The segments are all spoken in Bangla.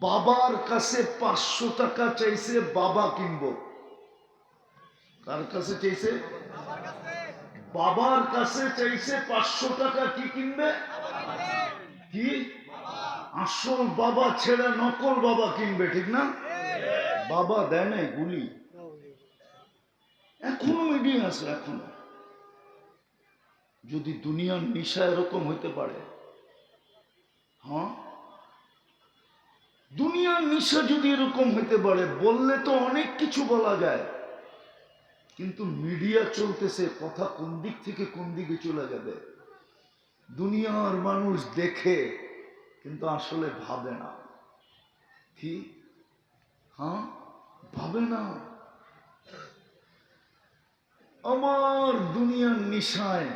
বাবার কাছে পাঁচশো টাকা চাইছে বাবা কিনবো। কার কাছে চাইছে? বাবার কাছে চাইছে পাঁচশো টাকা, কি কিনবে? কি? আসল বাবা ছেড়ে নকল বাবা কিনবে, ঠিক না? বাবা দেয় নাই গুলি। এখনও মিডিয়া আছে, এখনও। যদি দুনিয়ার নিশা এরকম হইতে পারে হ্যাঁ? দুনিয়ার নিশা যদি এরকম হইতে পারে, বললে তো অনেক কিছু বলা যায়। কিন্তু মিডিয়া চলতেছে, কথা কোন দিক থেকে কোন দিকে চলে যাবে? দুনিয়ার মানুষ দেখে, কিন্তু আসলে ভাবে না। কি? হ্যাঁ? ভাবে না। আমার দুনিয়ার নিশায়,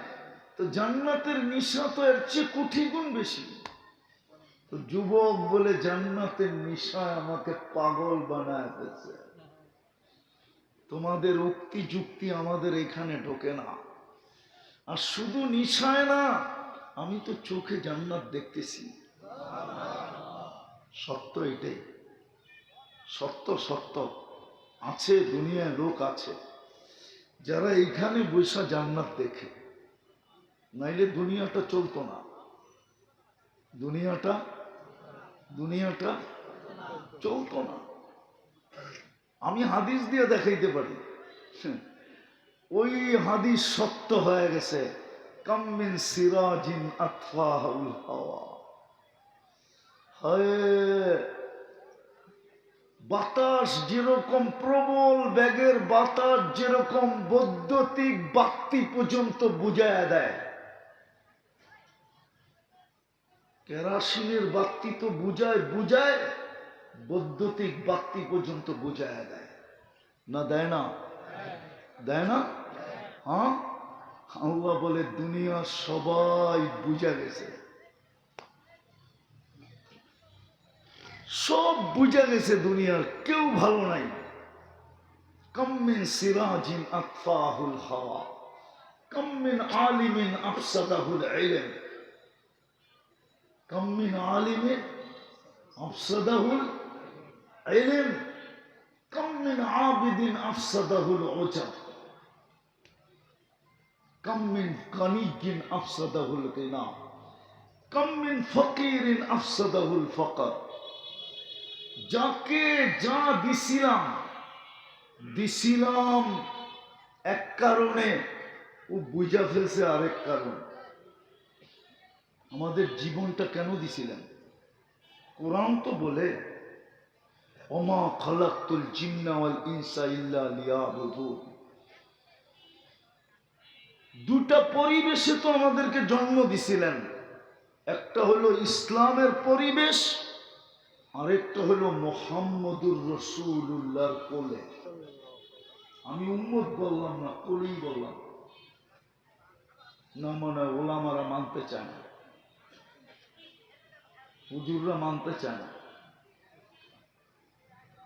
তো জান্নাতের নিশা তো এর চেয়ে কোটি গুণ বেশি। যুবক বলে জান্নাতের নিশায় আমাকে পাগল বানায় ফেলছে। তোমাদের উক্তি যুক্তি আমাদের এখানে ঢোকে না। আর শুধু নিশায় না, আমি তো চোখে জান্নাত দেখতেছি। সত্য এটাই। সত্য সত্য। আছে, দুনিয়ায় লোক আছে। যারা এইখানে বৈশা জান্নাত দেখে। নাইলে দুনিয়াটা চলতো না। দুনিয়াটা দুনিয়াটা চলতো না। আমি হাদিস দিয়ে দেখাইতে পারি। ওই হাদিস সত্য হয়ে গেছে। কাম্মিন সিরাজিন বাতাস যেরকম প্রবল ব্যাগের বাতাস যেরকম বৈদ্যুতিক বাতি পর্যন্ত বুঝায় দেয়। কেরাসিনের বাতি তো বুঝায় বুঝায়, বৈদ্যুতিক বাতি পর্যন্ত বুঝায় দেয়। না দেয় না? দেয় না? হ্যাঁ? আল্লাহ বলে, দুনিয়া সবাই বুঝা গেছে। সব বুঝা গেছে দুনিয়ার, কেউ ভালো নাই। কম্মিন সিরাজিন আতফাহুল হাওয়া কম্মিন আলিমিন আফসাদাহুল ইলম। কম্মিন আলিমিন আফসাদাহুল ইলম কম্মিন আবিদিন আফসাদাহুল উজাব কম্মিন কানিকিন আফসাদাহুল কিনা কম্মিন ফকিরিন আফসাদাহুল ফকর যাকে যা দিছিলাম দিছিলাম এক কারণে ও বুঝা ফেলছে আরেক কারণ আমাদের জীবনটা কেন দিছিলেন? কোরআন তো বলে, ওমা খালাক্তুল জিন্নাওয়াল ইনসা ইল্লা দুটা পরিবেশে তো আমাদেরকে জন্ম দিছিলেন। একটা হলো ইসলামের পরিবেশ, আরেকটা হলো মোহাম্মদুর রসুল্লাহর কোলে। আমি উম্মত বললাম না, কোলেই বললাম। না মানে ওলামারা মানতে চায় না। হুজুররা মানতে চায় না।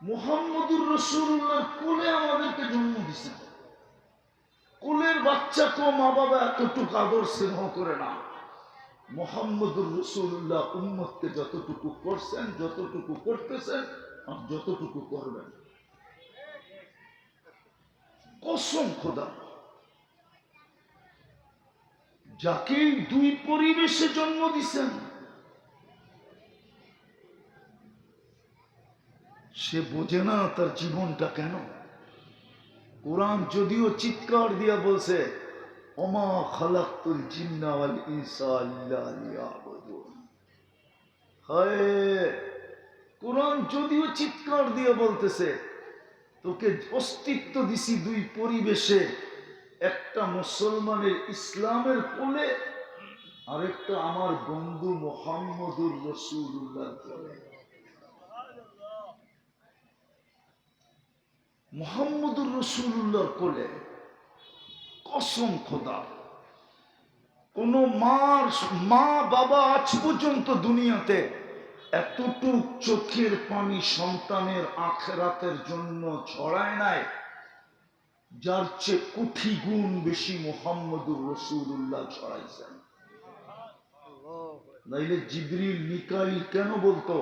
মোহাম্মদুর রসুল্লাহর কোলে আমাদেরকে জন্ম দিছে। কোলের বাচ্চাকেও মা বাবা এতটুকু আদর স্নেহ করে না। মোহাম্মদুর রসুল্লাহ উম্মতকে যতটুকু করছেন, যতটুকু করতেছেন আর যতটুকু করবেন। কসম খোদা। যাকে দুই পরিবেশে জন্ম দিছেন সে বোঝে না তার জীবনটা কেন? কোরআন যদিও চিৎকার দিয়া বলছে, ওমা খালাক্তুল জিন্না ওয়াল ইনসা হায়, কোরআন যদিও চিৎকার দিয়ে বলতেছে, তোকে অস্তিত্ব দিছি দুই পরিবেশে, একটা মুসলমানের ইসলামের কোলে, আরেকটা আমার বন্ধু মোহাম্মদুর রসুল্লাহ মোহাম্মদুর রসুল্লাহর কোলে কসম খোদা, কোন মার, মা বাবা আজ পর্যন্ত দুনিয়াতে এতটুক চোখের পানি সন্তানের আখেরাতের জন্য ছড়ায় নাই, যার চেয়ে কোটি গুণ বেশি মোহাম্মদুর রসুল্লাহ ছড়াইছেন। নাইলে জিবরিল, মিকাইল কেন বলতো,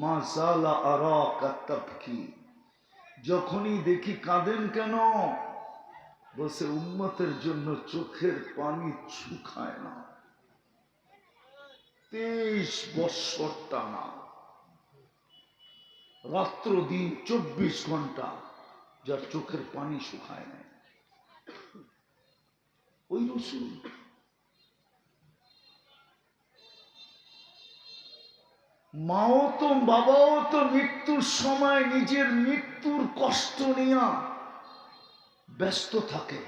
মা সালা আরা কাত্তাবকি যখনই দেখি কাঁদেন কেন? বসে উম্মতের জন্য চোখের পানি শুকায় না। তেইশ বৎসর টানা। রাত্র দিন চব্বিশ ঘণ্টা যার চোখের পানি শুকায় না ওই রসুল মাও তো বাবাও তো মৃত্যুর সময় নিজের মৃত্যুর কষ্ট নিয়ে ব্যস্ত থাকে।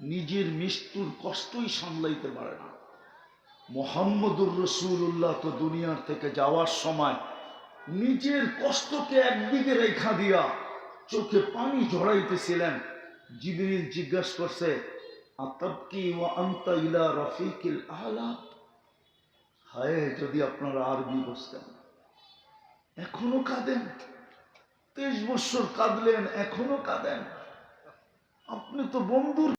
নিজের মৃত্যুর কষ্টই সামলাইতে পারে না। মোহাম্মদুর রসুল্লাহ তো দুনিয়ার থেকে যাওয়ার সময় নিজের কষ্টকে একদিকে রেখা দিয়া চোখে পানি ঝরাইতেছিলেন। জিবরিল জিজ্ঞাসা করছে, আতাবকি ওয়া আনতা ইলা রফিকিল আলা? হায়, যদি আপনারা আরবি বসতেন। এখনও কাঁদেন? তেইশ বছর কাঁদলেন, এখনও কাঁদেন? আপনি তো বন্ধুর